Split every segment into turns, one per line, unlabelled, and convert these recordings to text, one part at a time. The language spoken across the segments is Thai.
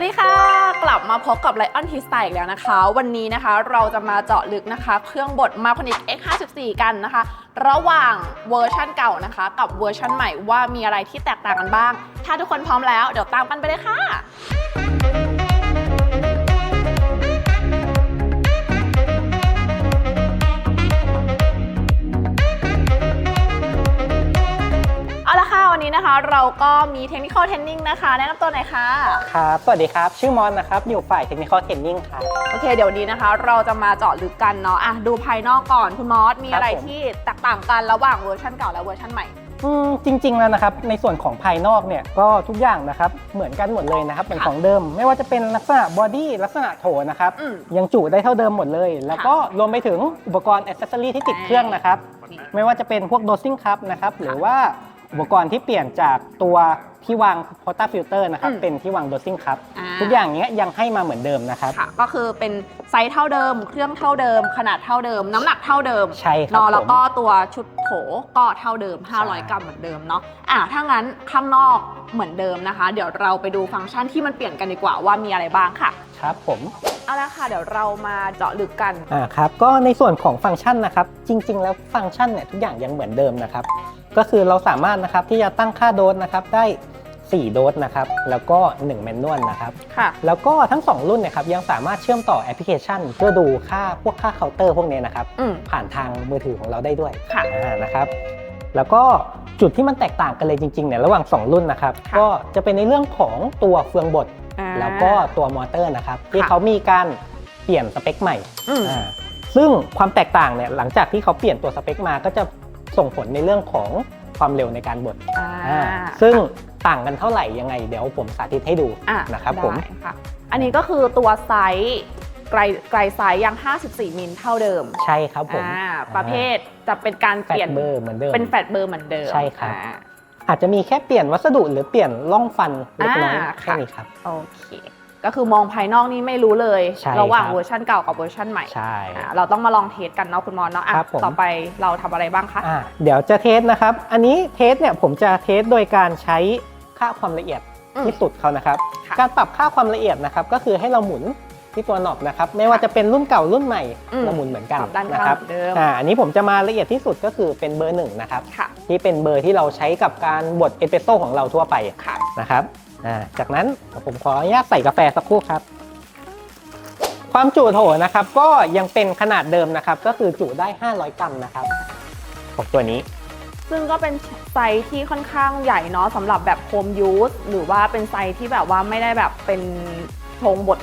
วัสดีค่ะ กลับมาพบกับไลออนฮิสไตอีกแล้วนะคะ วันนี้นะคะเราจะมาเจาะลึกนะคะ เครื่องบดมาคอนิก X54 กันนะคะ ระหว่างเวอร์ชั่นเก่านะคะ กับเวอร์ชั่นใหม่ว่ามีอะไรที่แตกต่างกันบ้าง ถ้าทุกคนพร้อมแล้ว เดี๋ยวตามกันไปเลยค่ะ เราก็มีเทคนิค t เทนนิ่งนะคะแนะนำตัวหน่อยค่ะ
ครับ สวัสดีครับ ชื่อมอนนะครับ อยู่ฝ่ายเทคนิคอลเทรนนิ่งครับ
โอเค เดี๋ยววนนี้นะคะ เราจะมาเจาะลึกกันเนาะอะดูภายนอกก่อนคุณมอส มีอะไร
ครับผม
ที่แตกต่างกันระหว่างเวอร์ชันเก่าและเวอร์ชันใหม่
อืมจริงๆแล้วนะครับในส่วนของภายนอกเนี่ยก็ทุกอย่างนะครับเหมือนกันหมดเลยนะครับเป็น
ค่ะ
ของเดิม ไม่ว่าจะเป็นลักษณะบอดี้ลักษณะโถนะครับ
อืม
ยังจุได้เท่าเดิมหมดเลย แล้วก็รวมไปถึงอุปกรณ์อ c เซสซอรีที่ติดเครื่องนะครับ
นี่
ไม่ว่าจะเป็นพวกโดซิ่งคัพนะครับหรือว่า อุปกรณ์ที่เปลี่ยนจากตัวที่วางพอร์ตาฟิลเตอร์นะครับ
อืม
เป็นที่วางโดซิ่งคัพ
อ่า
ทุกอย่างเนี้ยยังให้มาเหมือนเดิมนะครับ
ค่ะ ก็คือเป็นไซส์เท่าเดิม เครื่องเท่าเดิม ขนาดเท่าเดิม น้ำหนักเท่าเดิม
ใช่ครับ
เนาะ
ผม
แล้วก็ตัวชุดโถก็เท่าเดิม
ใช่
500 กรัมเหมือนเดิมเนาะอะถ้างั้นข้างนอกเหมือนเดิมนะคะ เดี๋ยวเราไปดูฟังก์ชันที่มันเปลี่ยนกันดีกว่าว่ามีอะไรบ้างค่ะ
ครับผม
เอาละค่ะ เดี๋ยวเรามาเจาะลึกกัน
อ่าครับก็ในส่วนของฟังก์ชันนะครับ จริง ๆ แล้วฟังก์ชันเนี่ยทุกอย่างยังเหมือนเดิมนะครับ ก็คือเราสามารถนะครับที่จะตั้งค่าโดสนะครับได้ 4 โดสนะครับแล้วก็ 1 แมนนวลนะครับ
ค่ะ
แล้วก็ทั้ง 2 รุ่นเนยครับยังสามารถเชื่อมต่อแอปพลิเคชัน เพื่อดูค่าพวกค่าเคาน์เตอร์พวกเนี้ยนะครับ
อืม
ผ่านทางมือถือของเราได้ด้วย
ค่ะ
อ่านะครับ แล้วก็จุดที่มันแตกต่างกันเลยจริงๆเนี่ยระหว่าง 2 รุ่นนะครับ
ค่ะ
ก็จะเป็นในเรื่องของตัวเฟืองบด
อ่า
แล้วก็ตัวมอเตอร์นะครับที่
ค่ะ
เขามีการเปลี่ยนสเปคใหม่
อืม
อ่าซึ่งความแตกต่างเนี่ยหลังจากที่เขาเปลี่ยนตัวสเปคมาก็จะ ส่งผลในเรื่องของความเร็วในการบด
อ่า
อ่าซึ่งต่างกันเท่าไหร่ยังไง เดี๋ยวผมสาธิตให้ดู
อะ
นะครับผม
ได้ค่ะ อันนี้ก็คือตัวไซส์ไกลไกลไซส์ยัง 54 มิลเท่าเดิม
ใช่ครับผม
อ่าประเภทจะเป็นการ
แฟ
เปลี่ยน
ตเบอร์เหมือนเดิม
เป็นแฟตเบอร์เหมือนเดิม
ใช่ครับ
อ่า
อาจจะมีแค่เปลี่ยนวัสดุหรือเปลี่ยนร่องฟันเล็กน้อย
อ่า
แค่
ค่ะ
นี้ครับ
โอเค ก็คือมองภายนอกนี่ไม่รู้เลย
ใช่
ระหว่าง
ครับ
เวอร์ชันเก่ากับเวอร์ชันใหม่
ใช่
อ่าเราต้องมาลองเทสกันเนาะคุณมอนเนาะอะ
ครับผม
ต่อไปเราทำอะไรบ้างคะ
อ่าเดี๋ยวจะเทสนะครับ อันนี้เทสเนี่ยผมจะเทสโดยการใช้ค่าความละเอียด
อืม
ที่สุดเขานะครับ
ค่ะ
การปรับค่าความละเอียดนะครับ ก็คือให้เราหมุนที่ตัวหนอบนะครับ ไม่ว่าจะเป็นรุ่นเก่ารุ่นใหม่
อืม
เราหมุนเหมือนกัน
ปรับด้าน
นะ
ข้าง
ครับ
เหมือนเดิม
อ่าอันนี้ผมจะมาละเอียดที่สุดก็คือเป็นเบอร์หนึ่งนะครับ
ค่ะ
ที่เป็นเบอร์ที่เราใช้กับการบดเอสเปรสโซ่ของเราทั่วไป
ค่ะ
นะครับ อ่าจากนั้นผมขออนุญาตใส่กาแฟสักครู่ครับ ความจุโถนะครับ ก็ยังเป็นขนาดเดิมนะครับ ก็คือจุได้ 500 กรัมนะครับ ของตัวนี้
ซึ่งก็เป็นไซส์ที่ค่อนข้างใหญ่เนาะสำหรับแบบโฮมยูสหรือว่าเป็นไซส์ที่แบบว่าไม่ได้แบบเป็นชงบด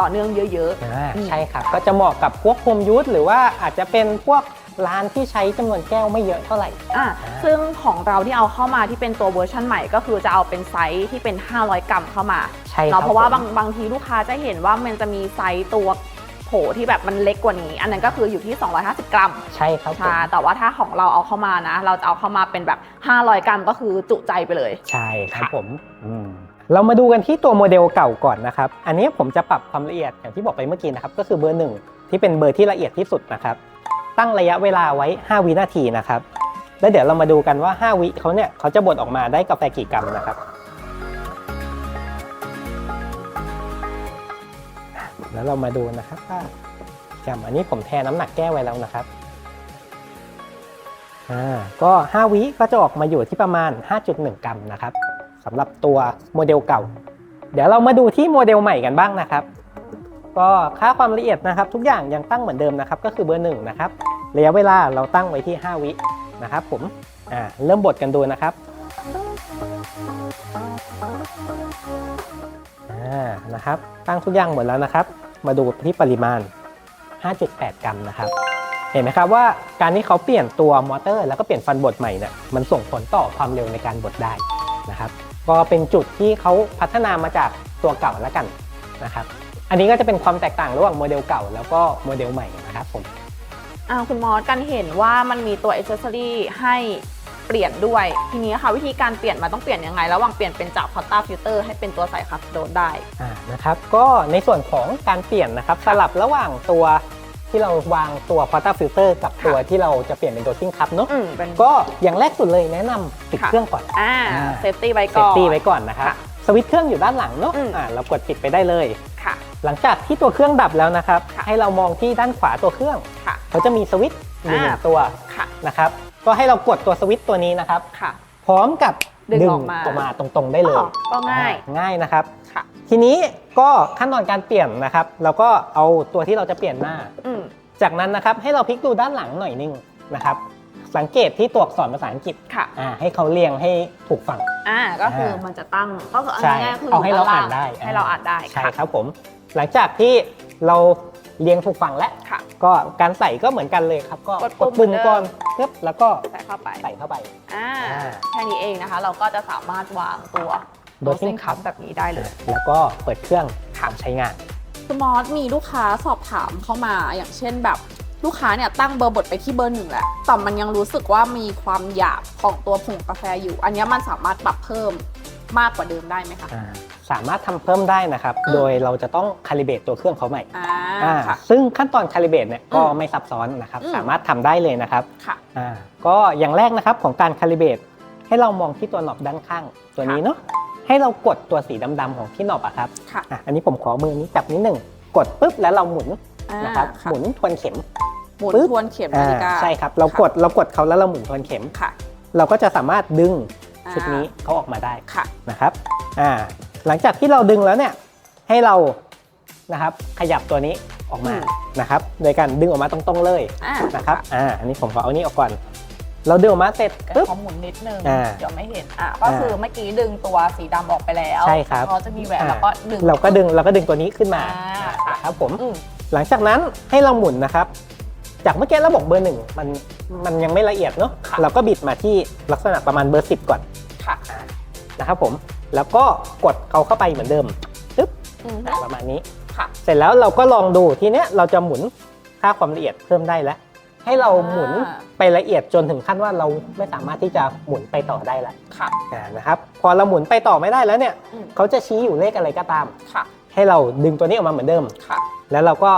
ต่อเนื่องเยอะ
อ่า
อืม
ใช่ครับ ก็จะเหมาะกับพวกโฮมยูสหรือว่าอาจจะเป็นพวก ร้านที่ใช้จำนวนแก้วไม่เยอะเท่าไหร่
ๆอะซึ่งของเราที่เอาเข้ามาที่เป็นตัวเวอร์ชันใหม่ก็คือจะเอาเป็นไซส์ที่เป็น 500 กรัมเข้ามา
ใช่ครั
เนาะ
บ
เพราะว่า
ผม
บางบางทีลูกค้าจะเห็นว่ามันจะมีไซส์ตัวโถที่แบบมันเล็กกว่านี้ อันนั้นก็คืออยู่ที่ 250 กรัม
ใช่ครับผม
ใช่แต่ว่าถ้าของเราเอาเข้ามานะ เราจะเอาเข้ามาเป็นแบบ 500 กรัมก็คือจุใจไปเลย
ใช่ครับ
ค่ะ
ผมอืมเรามาดูกันที่ตัวโมเดลเก่าก่อนนะครับ อันนี้ผมจะปรับความละเอียดอย่างที่บอกไปเมื่อกี้นะครับ ก็คือเบอร์หนึ่งที่เป็นเบอร์ที่ละเอียดที่สุดนะครับ ตั้งระยะเวลาไว้ 5 วินาทีนะครับ แล้วเดี๋ยวเรามาดูกันว่า 5 วิเขาเนี่ยเขาจะบดออกมาได้กาแฟกี่กรัมนะครับแล้วเรามาดูนะครับว่ากรัมอันนี้ผมแทนน้ำหนักแก้วไว้แล้วนะครับอ่าก็ 5 วิก็จะออกมาอยู่ที่ประมาณ 5.1 กรัมนะครับสำหรับตัวโมเดลเก่า เดี๋ยวเรามาดูที่โมเดลใหม่กันบ้างนะครับ ก็ค่าความละเอียดนะครับ ทุกอย่างยังตั้งเหมือนเดิมนะครับ ก็คือเบอร์หนึ่งนะครับระยะเวลาเราตั้งไว้ที่ 5 วินะครับผมอ่าเริ่มบดกันดูนะครับอ่านะครับ ตั้งทุกอย่างหมดแล้วนะครับ มาดูที่ปริมาณ 5.8 กรัมนะครับ เห็นไหมครับว่าการที่เขาเปลี่ยนตัวมอเตอร์แล้วก็เปลี่ยนฟันบดใหม่เนี่ยมันส่งผลต่อความเร็วในการบดได้นะครับ ก็เป็นจุดที่เขาพัฒนามาจากตัวเก่าแล้วกันนะครับ อันนี้ก็จะเป็นความแตกต่างระหว่างโมเดลเก่าแล้วก็โมเดลใหม่นะครับผม
อ่าคุณมอสกันเห็นว่ามันมีตัวอ c เซสซอรี่ให้เปลี่ยนด้วย ทีนี้ค่ะวิธีการเปลี่ยนมันต้องเปลี่ยนยังไง ระหว่างเปลี่ยนเป็นจากพอตตาฟิลเตอร์ให้เป็นตัวใส่คัสโดนได้
อ่านะครับก็ในส่วนของการเปลี่ยนนะครับสลับระหว่างตัวที่เราวางตัว q u a r t e r filter กับตัวที่เราจะเปลี่ยนเป็น dosing cup เนอะ
อืมเป็น
ก็อย่างแรกสุดเลยแนะนำปิด
ค่ะ
เครื่องก่อน
อ่า
อ่า
เซฟตี้ไว้
เซ
ก่
ฟ
อน
ตี้ไว้ก่อนนะครับ
ค่ะ
สวิตช์เครื่องอยู่ด้านหลังเนาะ
อืม
อ่าเรากดปิดไปได้เลย
ค่ะ
หลังจากที่ตัวเครื่องดับแล้วนะครับ
ค่ะ
ให้เรามองที่ด้านขวาตัวเครื่อง
ค่ะ
เขาจะมีสวิตช์อยู่หนึ่ง
อ่า
ตัว
ค่ะ
นะครับ ก็ให้เรากดตัวสวิตช์ตัวนี้นะครับ
ค่ะ
พร้อมกับ
ดึง
ดึง
ออกมา
ออกมาตรงๆได้เลย
อ๋อก็ง่าย
อ่ง่ายนะครับ
ค่ะ
ทีนี้ก็ขั้นตอนการเปลี่ยนนะครับ เราก็เอาตัวที่เราจะเปลี่ยนมา
อืม
จากนั้นนะครับให้เราพลิกดูด้านหลังหน่อยนึงนะครับ สังเกตที่ตัวอักษรภาษาอังกฤษ
ค่ะ
อ่าให้เขาเรียงให้ถูกฝั่ง
อ่าก็คือ
อ่ามั
มันจะตั้งก็คือเอา
ใช่
ง่ายๆคือ
เอาให้เรา
ยู่
อ่าน
ล่ง
ได้
ให้เราอ่านได้
ใช่
ค่ะ
ครับผม หลังจากที่เราเรียงถูกฝั่งแล้ว
ค่ะ
ก็การใส่ก็เหมือนกันเลยครับ ก็
กด
กด
ปุ่
ปุ่
ม
ม
เหมือนเดิม
ก่อนปึ๊บแล้วก็
ใส่เข้าไป
ใส่เข้าไป
อ่า
อ่า
แค่นี้เองนะคะ เราก็จะสามารถวางตัว
Dosing
dosing cup แบบนี้ได้เลย
แล้วก็เปิดเครื่องทำใช้งาน
สมอสมีลูกค้าสอบถามเข้ามาอย่างเช่นแบบลูกค้าเนี่ยตั้งเบอร์บทไปที่เบอร์หนึ่งแหละแต่มันยังรู้สึกว่ามีความหยาบของตัวผงกาแฟอยู่ อันเนี้ยมันสามารถปรับเพิ่มมากกว่าเดิมได้ไหมคะ
อ่า สามารถทำเพิ่มได้นะครับ
อืม
โดยเราจะต้องคาลิเบตตัวเครื่องเขาใหม่
อ่า
อ่า
ค่ะ
ซึ่งขั้นตอนคาลิเบตเนี่ยก็
อืม
ไม่ซับซ้อนนะครับ
อืม
สามารถทำได้เลยนะครับ
ค่ะ
อ่าก็อย่างแรกนะครับของการคาลิเบตให้เรามองที่ตัวหนอบด้านข้างตัวนี้เนาะให้เรากดตัวสีดำๆของที่หนอบอะครับ
ค่ะ
อะอันนี้ผมขอมือนี้จับนิดหนึ่งกดปุ๊บแล้วเราหมุน
อ่า
นะครับ
ค่ะ
หมุนทวนเข็ม
หมุน
ปึ๊บ
ทวนเข็ม
อ่า
นาฬิกา
ใช่ครับเรากดเรากดเขาแล้วเราหมุนทวนเข็ม
ค่ะ
เราก็จะสามารถดึง
อ่า
ชุดนี้เขาออกมาได้
ค่ะ
นะครับอ่า หลังจากที่เราดึงแล้วเนี่ยให้เรานะครับขยับตัวนี้ออกมา
อืม
นะครับโดยการดึงออกมาตรงๆเลย
อ่า
นะครับอ่าอันนี้ผมขอเอานี่ออกก่อนเราดึงออกมาเสร็จ
แต่
ปุ๊บ
ขอหมุนนิดนึง
อ่า
เดี๋ยวไม่เห็นอะก็คือเมื่อกี้ดึงตัวสีดำออกไปแล้ว
ใช่ครับ
เขาจะมีแหวน
อ่า
แล้วก็ดึง
เราก็ดึงเราก็ดึงตัวนี้ขึ้นมา
อ่าค่ะ
นะครับผม
อืม
หลังจากนั้นให้เราหมุนนะครับ จากเมื่อกี้เราบอกเบอร์หนึ่งมันมันยังไม่ละเอียดเนาะ
ค่ะ
เราก็บิดมาที่ลักษณะประมาณเบอร์สิบก่อน
ค่ะ
นะครับผม แล้วก็กดเขาเข้าไปเหมือนเดิมปึ๊บ
อืม
ประมาณนี้
ค่ะ
เสร็จแล้วเราก็ลองดูทีเนี้ยเราจะหมุนค่าความละเอียดเพิ่มได้แล้ว ให้เราหมุน
อ่า
ไปละเอียดจนถึงขั้นว่าเราไม่สามารถที่จะหมุนไปต่อได้แล้ว
ค่ะ
อ่านะครับ พอเราหมุนไปต่อไม่ได้แล้วเนี่ย
อืม
เขาจะชี้อยู่เลขอะไรก็ตาม
ค่ะ
ให้เราดึงตัวนี้ออกมาเหมือนเดิม
ค่ะ
แล้วเราก็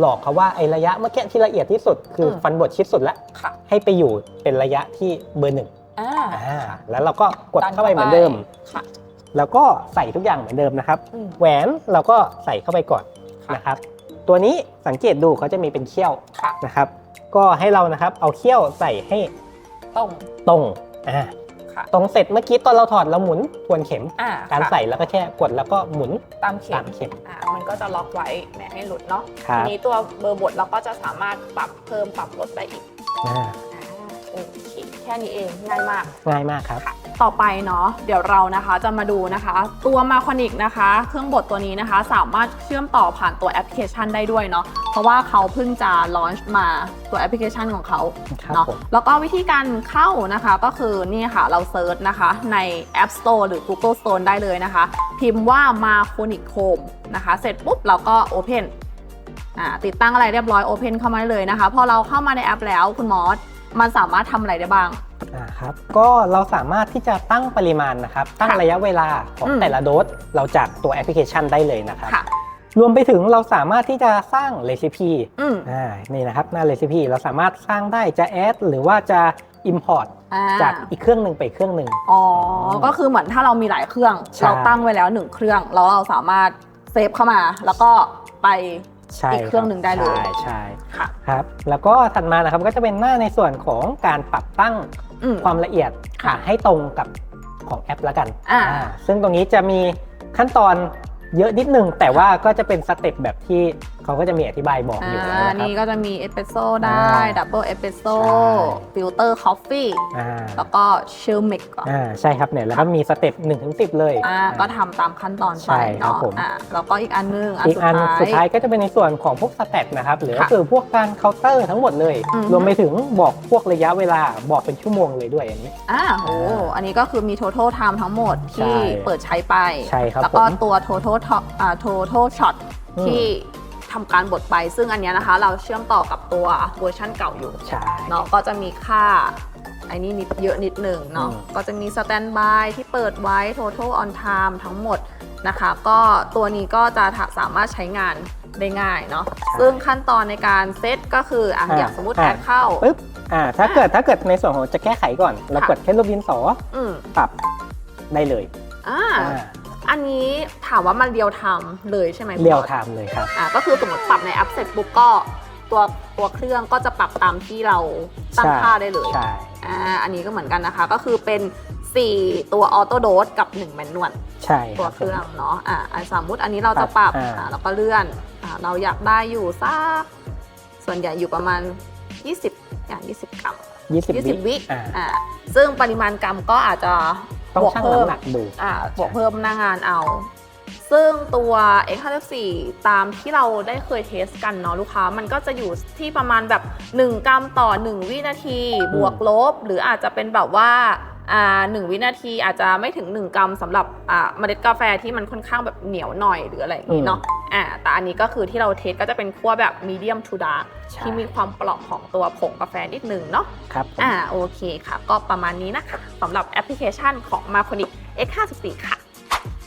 หลอกเขาว่าไอ้ระยะเมื่อกี้ที่ละเอียดที่สุดคืออ
ม
ฟันบดชิดสุดแล้ว
ค่ะ
ให้ไปอยู่เป็นระยะที่เบอร์หนึ่ง
อ่า
อ่าแล้วเราก็กดเข้าไปเหมือนเดิม
ค่ะ
แล้วก็ใส่ทุกอย่างเหมือนเดิมนะครับ
อืม
แหวนเราก็ใส่เข้าไปก่อน
ค่ะ
นะครับ ตัวนี้สังเกตดูเขาจะมีเป็นเขี้ยว
ค่ะ
นะครับ ก็ให้เรานะครับเอาเขี้ยวใส่ให้
ตรง
ตรงอ่า
ค่ะ
ตรงเสร็จเมื่อกี้ตอนเราถอดเราหมุนทวนเข็ม
อ่า
การ
ค่ะ
ใส่แล้วก็แค่กดแล้วก็หมุน
ตามเข็
ตามมเข็ม
อ่ามันก็จะล็อกไว้ไม่ให้หลุดเนาะ
ครับ
ทีนี้ตัวเบอร์บทเราก็จะสามารถปรับเพิ่มปรับลดได้อีก
อ่า
อ่า โอเคแค่นี้เองง่ายมาก
ง่ายมากครับ
ต่อไปเนาะเดี๋ยวเรานะคะจะมาดูนะคะ ตัวมาคอนิกนะคะ เครื่องบดตัวนี้นะคะ สามารถเชื่อมต่อผ่านตัวแอปพลิเคชันได้ด้วยเนาะเพราะว่าเขาเพิ่งจะลอนช์มาตัวแอปพลิเคชันของเขา
ครับ
เนาะ
ผม
แล้วก็วิธีการเข้านะคะก็คือนี่ค่ะเราเซิร์ชนะคะใน App Store หรือ Google Store ได้เลยนะคะ พิมพ์ว่า m a c o n i c Home นะคะ เสร็จปุ๊บเราก็ Open อ่าติดตั้งอะไรเรียบร้อย Open เข้ามาได้เลยนะคะ พอเราเข้ามาในแอปแล้วคุณมอส มันสามารถทำอะไรได้บ้าง
อ่าครับก็เราสามารถที่จะตั้งปริมาณนะครับ ตั้ง
ค่ะ
ระยะเวลาของ
อืม
แต่ละโดสเราจากตัวแอปพลิเคชันได้เลยนะครับ
ค่ะ
รวมไปถึงเราสามารถที่จะสร้างเรซิปี
อืม
อ่านี่นะครับหน้าเรซิปีเราสามารถสร้างได้จะแอดหรือว่าจะ Import
อ่า
จากอีกเครื่องหนึ่งไปอีกเครื่องหนึ่ง
อ๋อ ก็คือเหมือนถ้าเรามีหลายเครื่อง
ใช่
เราตั้งไว้แล้วหนึ่งเครื่องแล้วเราสามารถเซฟเข้ามา แล้วก็ไป
ใช่
อีกเครื่องหนึ่งได้เลย
ใช่ใช่
ค่ะ
ครับแล้วก็ถัดมานะครับก็จะเป็นหน้าในส่วนของการปรับตั้ง
อืม
ความละเอียด
ค่ะ
ให้ตรงกับของแอปแล้วกัน
อ่า
อ่าซึ่งตรงนี้จะมีขั้นตอนเยอะนิดนึงแต่ว่าก็จะเป็นสเต็ปแบบที่ เขาก็จะมีอธิบายบอกอยู่
อ่า
นะครับ
นี่ก็จะมีเอสเปรสโซ่ได้
อ่า
ดับเบิลเอสเปรสโซ่
ใช่
ฟิลเตอร์คอฟฟี่
อ่า
แล้วก็ชิลมิกก่อน
อ่าใช่ครับเนี่ยแล้วก็มีสเต็ป1นถึงสิเลย
อ่าก็ทำตามขั้นตอน
ใช่
ไป
ครับ
เนาะ
ผม
อ่าแล้วก็อีกอันนึงอัน
อีก
สุด
อัน
ท้าย
สุดท้ายก็จะเป็นในส่วนของพวกสเตตนะครับหรือก็
ค่ะ
คือพวกการเคาน์เตอร์ทั้งหมดเลย
อือฮึ
รวมไปถึงบอกพวกระยะเวลาบอกเป็นชั่วโมงเลยด้วยอันนี้
อ่าโอ้อันนี้ก็คือมี total time ทั้งหมดที่
ใช่
เปิดใช้ไป
ใช่ครับ
แล้วก็
ผม
ตัว total to- อ่า total shot
อืม
ที่ ทำการบดไป ซึ่งอันเนี้ยนะคะ เราเชื่อมต่อกับตัวเวอร์ชันเก่าอยู่
ใช่
เนาะก็จะมีค่าไอ้นี่นิดเยอะนิดหนึ่งเนาะ
อืม
ก็จะมี standby ที่เปิดไว้ total on time ทั้งหมดนะคะ ก็ตัวนี้ก็จะสามารถใช้งานได้ง่ายเนาะซึ่งขั้นตอนในการเซตก็คืออะอย่างสมมติแอดเข้า
ปึ๊บอ่าถ้าเกิดถ้าเกิดในส่วนของจะแก้ไขก่อน เรา
ค่ะ
กดแค่รูปดินสอ
อืม
ปรับได้เลย
อ่า
อ่า
อันนี้ถามว่ามันเรียวไทม์เลยใช่ไหมคุณ
เรียว
บอส
ไทม์เลยครับ
อ่าก็คือสมมติปรับในแอปเสร็จปุ๊บก็ตัวตัวเครื่องก็จะปรับตามที่เราตั้ง
ใช่
ค่าได้เลย
ใช่
อ่าอันนี้ก็เหมือนกันนะคะ ก็คือเป็น 4 ตัวออโต้โดสกับ1แมนนวล
ใช่
ตัว
รับ
เครื่องเนาะอ่าอันสมมุติอันนี้เราจะป
ปรั
รับบ
อ่า
อ่าแล้วก็เลื่อนอ่าเราอยากได้อยู่สักส่วนใหญ่อยู่ประมาณ 20 อย่าง 20 กรัม
ยี่สิบ
20 วิ
อ่า
อ่าซึ่งปริมาณกรัมก็อาจจะ
ต้อง
บวก
ชั่ง
เพิ่ม
น้ำหนักดู
อ่าบวกเพิ่มหน้างานเอา ซึ่งตัว X54 ตามที่เราได้เคยเทสกันเนาะลูกค้า มันก็จะอยู่ที่ประมาณแบบ 1 กรัมต่อ 1 วินาที บวกลบ หรืออาจจะเป็นแบบว่าอ่า หนึ่งวินาทีอาจจะไม่ถึง 1 กรัมสำหรับอ่าเมล็ดกาแฟที่มันค่อนข้างแบบเหนียวหน่อยหรืออะไรอย่างนี้เนาะอ่าแต่อันนี้ก็คือที่เราเทสก็จะเป็นขั้วแบบ medium to dark
ใช่
ที่มีความเปราะของตัวผงกาแฟนิดนึงเนาะ
ครับผม
อ่าโอเคค่ะ ก็ประมาณนี้นะคะสำหรับแอปพลิเคชันของ m a c o n i c X54 ค่ะ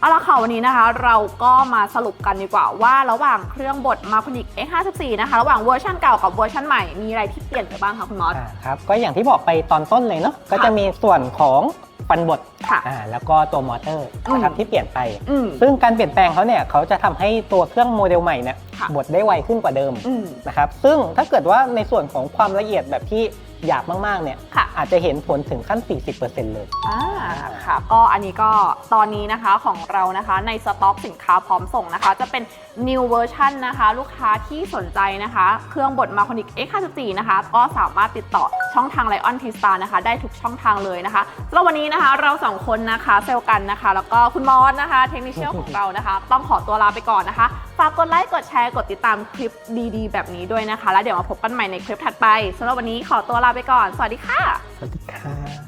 เอาละค่ะวันนี้นะคะ เราก็มาสรุปกันดีกว่าว่าระหว่างเครื่องบด m a c o n i c X54 นะคะ ระหว่างเวอร์ชันเก่ากับเวอร์ชันใหม่มีอะไรที่เปลี่ยนไปบ้างคะคุณมอส
อ่าครับก็อย่างที่บอกไปตอนต้นเลยเนาะก็จะมีส่วนของฟันบด
ค่ะ
อ่าแล้วก็ตัวมอเตอร์นะครับ
อืม
ที่เปลี่ยนไป
อืม
ซึ่งการเปลี่ยนแปลงเขาเนี่ยเขาจะทำให้ตัวเครื่องโมเดลใหม่เนี่ย
ค่ะ
บดได้ไวขึ้นกว่าเดิม
อืม
นะครับซึ่งถ้าเกิดว่าในส่วนของความละเอียดแบบที่ หยาบมากๆเนี่ย
ค่ะ
อาจจะเห็นผลถึงขั้น 40%เลย
อ่าค่ะก็อันนี้ก็ตอนนี้นะคะของเรานะคะในสต็อกสินค้าพร้อมส่งนะคะ จะเป็น new version นะคะ ลูกค้าที่สนใจนะคะ เครื่องบด m a c o n i c X54 นะคะ ก็สามารถติดต่อช่องทาง Lion t s t a r นะคะ ได้ทุกช่องทางเลยนะคะสำหรับวันนี้นะคะเราสองคนนะคะเซลกันนะคะ แล้วก็คุณมอสนะคะเทคนิคเชียลของเรานะคะ ต้องขอตัวลาไปก่อนนะคะ ฝากกดไลค์กดแชร์กดติดตามคลิปดีๆ แบบนี้ด้วยนะคะ แล้วเดี๋ยวมาพบกันใหม่ในคลิปถัดไปสำหรับวันนี้ขอตัวลาไปก่อน สวัสดีค่ะ
สวัสดีครับ